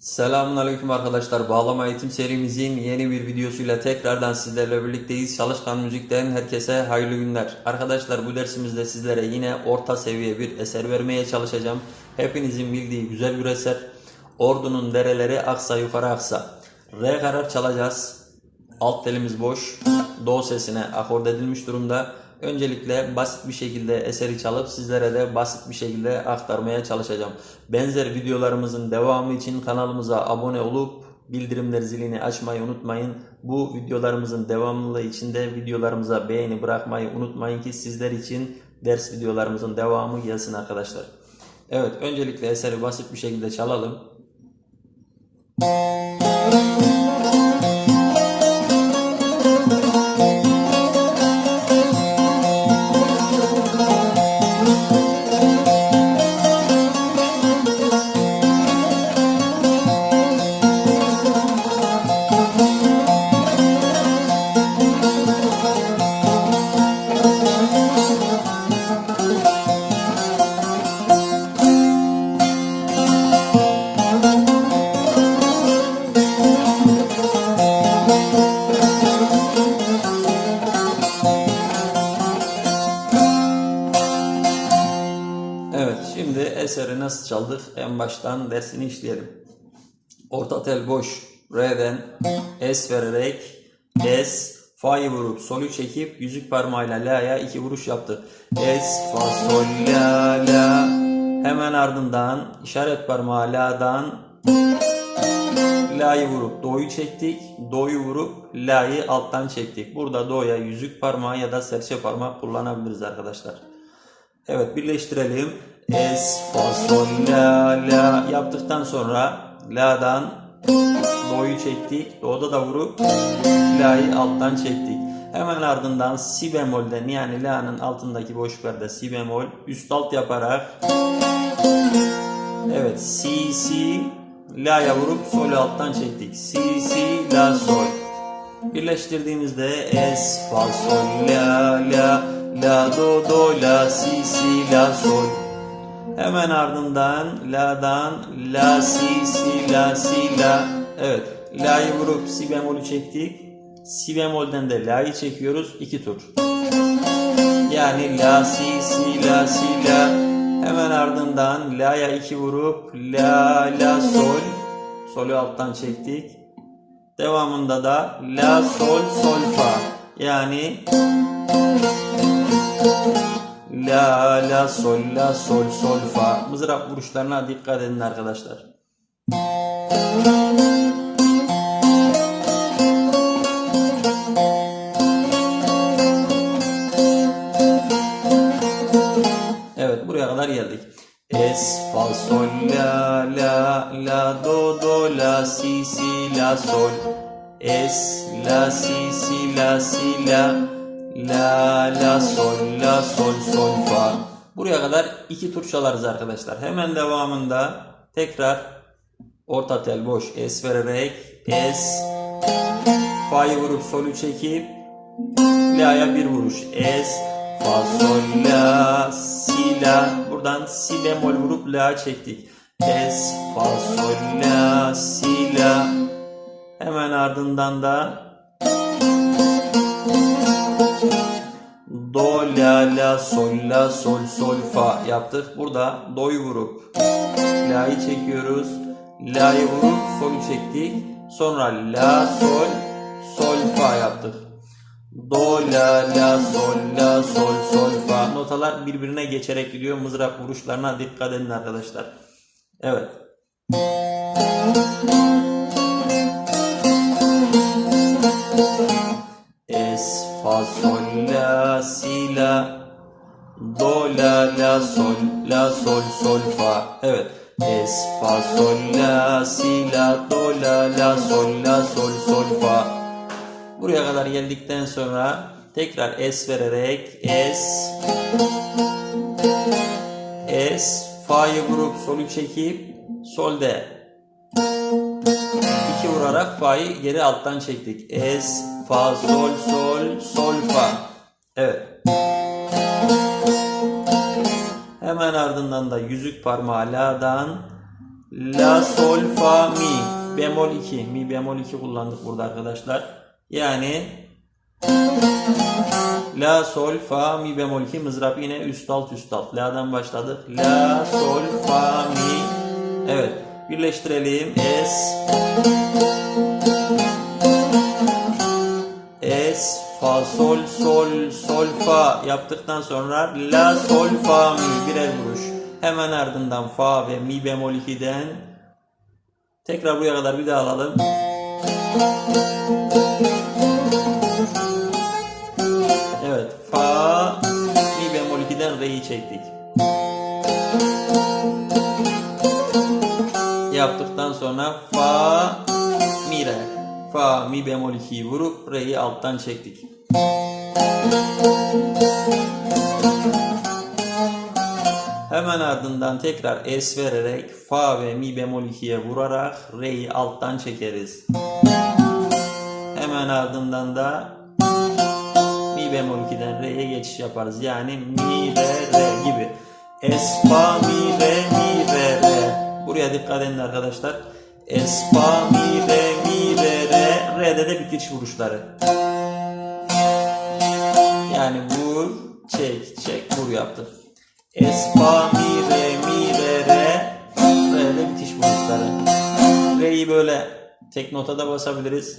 Selamünaleyküm arkadaşlar. Bağlama eğitim serimizin yeni bir videosuyla tekrardan sizlerle birlikteyiz. Çalışkan Müzik'ten herkese hayırlı günler. Arkadaşlar bu dersimizde sizlere yine orta seviye bir eser vermeye çalışacağım. Hepinizin bildiği güzel bir eser. Ordunun dereleri aksa yukarı aksa. Re karar çalacağız. Alt telimiz boş. Do sesine akord edilmiş durumda. Öncelikle basit bir şekilde eseri çalıp sizlere de basit bir şekilde aktarmaya çalışacağım. Benzer videolarımızın devamı için kanalımıza abone olup bildirimler zilini açmayı unutmayın. Bu videolarımızın devamlılığı için de videolarımıza beğeni bırakmayı unutmayın ki sizler için ders videolarımızın devamı gelsin arkadaşlar. Evet öncelikle eseri basit bir şekilde çalalım. Evet, şimdi eseri nasıl çaldık? En baştan dersini işleyelim. Orta tel boş. Re'den es vererek es fa'yı vurup solü çekip yüzük parmağıyla la'ya iki vuruş yaptık. Es fa sol la la. Hemen ardından işaret parmağı la'dan la'yı vurup do'yu çektik. Do'yu vurup la'yı alttan çektik. Burada do'ya yüzük parmağı ya da serçe parmak kullanabiliriz arkadaşlar. Evet birleştirelim. Es, fa, sol, la, la yaptıktan sonra la'dan do'yu çektik. Do'da da vurup la'yı alttan çektik. Hemen ardından si bemolden yani la'nın altındaki boşluklarda si bemol üst alt yaparak evet si si la'ya vurup sol'ü alttan çektik. Si si la sol. Birleştirdiğimizde es, fa, sol, la, la, la, do, do, la, si, si, la, sol. Hemen ardından la'dan la, si, si, la, si, la. Evet, la'yı vurup si bemolü çektik. Si bemolden de la'yı çekiyoruz. iki tur. Yani la, si, si, la, si, la. Hemen ardından la'ya iki vurup la, la, sol. Solü alttan çektik. Devamında da la sol sol fa yani la la sol la sol sol fa mızrap vuruşlarına dikkat edin arkadaşlar. Buraya kadar geldik. Es, fa, sol, la, la, la, do, do, la, si, si, la, sol. Es, la, si, si, la, si, la, la, la, sol, la, sol, sol, fa. Buraya kadar iki tur çalarız arkadaşlar. Hemen devamında tekrar orta tel boş es vererek es, fa'yı vurup solü çekip la'ya bir vuruş es, fa, sol, la, si, la. Buradan si bemol vurup la çektik. Es, fa, sol, la, si, la. Hemen ardından da do, la, la, sol, la, sol, sol, fa yaptık. Burada do'yu vurup la'yı çekiyoruz. La'yı vurup sol'u çektik. Sonra la, sol, sol, fa yaptık. Do, la, la, sol, la, sol, sol, fa. Notalar birbirine geçerek gidiyor. Mızrak vuruşlarına dikkat edin arkadaşlar. Evet. Es, fa, sol, la, si, la. Do, la, la, sol, la, sol, sol, fa. Evet. Es, fa, sol, la, si, la, do, la, la, sol, la, sol, sol, fa. Buraya kadar geldikten sonra tekrar es vererek es es fa'yı vurup solü çekip solde iki vurarak fa'yı geri alttan çektik. Es fa sol sol sol fa. Evet. Hemen ardından da yüzük parmağı la'dan La, sol, fa, mi. Bemol 2. Mi bemol 2 kullandık burada arkadaşlar. Yani La, sol, fa, mi bemol 2 mızrap yine üst alt üst alt. La'dan başladık. La, sol, fa, mi. Evet. Birleştirelim. Es, Es, fa, sol, sol, sol, fa yaptıktan sonra la, sol, fa, mi birer vuruş. Hemen ardından fa ve mi bemol 2'den tekrar buraya kadar bir daha alalım. Evet, fa, mi bemol 2'den re'yi çektik. Yaptıktan sonra fa, mi re. Fa, mi bemol 2'yi vurup re'yi alttan çektik. Hemen ardından tekrar es vererek fa ve mi bemol 2'ye vurarak re'yi alttan çekeriz. Hemen ardından da mi bemol 2'den re'ye geçiş yaparız. Yani mi re re gibi. Es fa mi re mi re re. Buraya dikkat edin arkadaşlar. Es fa mi re mi re re. Re'de de bitiriş vuruşları. Yani vur, çek, çek, vur yaptık. Es fa mi re mi re re. Re'de bitiş vuruşları. Re'yi böyle tek notada basabiliriz.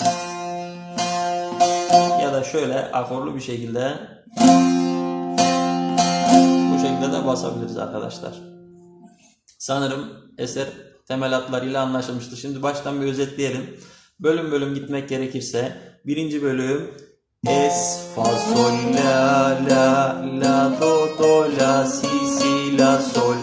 Şöyle akorlu bir şekilde bu şekilde de basabiliriz arkadaşlar. Sanırım eser temel hatlarıyla anlaşılmıştır. Şimdi baştan bir özetleyelim. Bölüm bölüm gitmek gerekirse birinci bölüm Es, fa, sol, la, la, la, do, do, la, si, si, la, sol.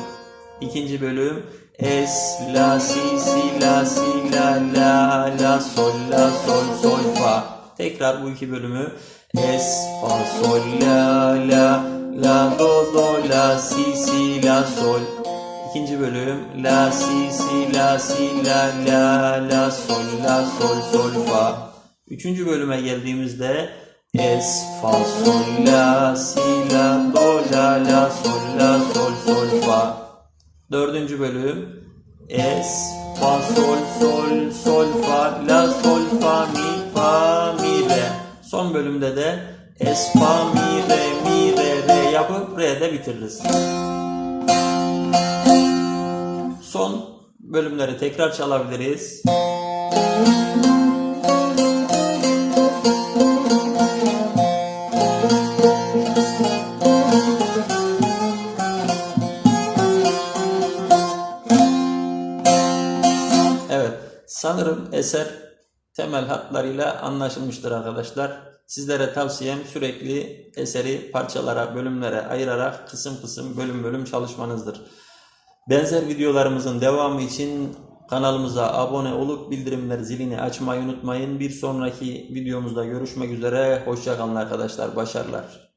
İkinci bölüm Es, la, si, si, la, si, la, la, la, sol, la, sol, sol, fa. Tekrar bu iki bölümü Es, fa, sol, la, la, la, do, do, la, si, si, la, sol. İkinci bölüm La, si, si, la, si, la, la, la, sol, la, sol, sol, fa. Üçüncü bölüme geldiğimizde Es, fa, sol, la, si, la, do, la, la, sol, la, sol, sol, fa. Dördüncü bölüm Es, fa, sol, sol, sol, fa, la, sol, fa, mi, fa, mi. Son bölümde de Es, fa, mi, re, mi, re, re yapıp re'de bitiririz. Son bölümleri tekrar çalabiliriz. Evet, sanırım eser temel hatlarıyla anlaşılmıştır arkadaşlar. Sizlere tavsiyem sürekli eseri parçalara, bölümlere ayırarak kısım kısım, bölüm bölüm çalışmanızdır. Benzer videolarımızın devamı için kanalımıza abone olup bildirimler zilini açmayı unutmayın. Bir sonraki videomuzda görüşmek üzere. Hoşçakalın arkadaşlar. Başarılar.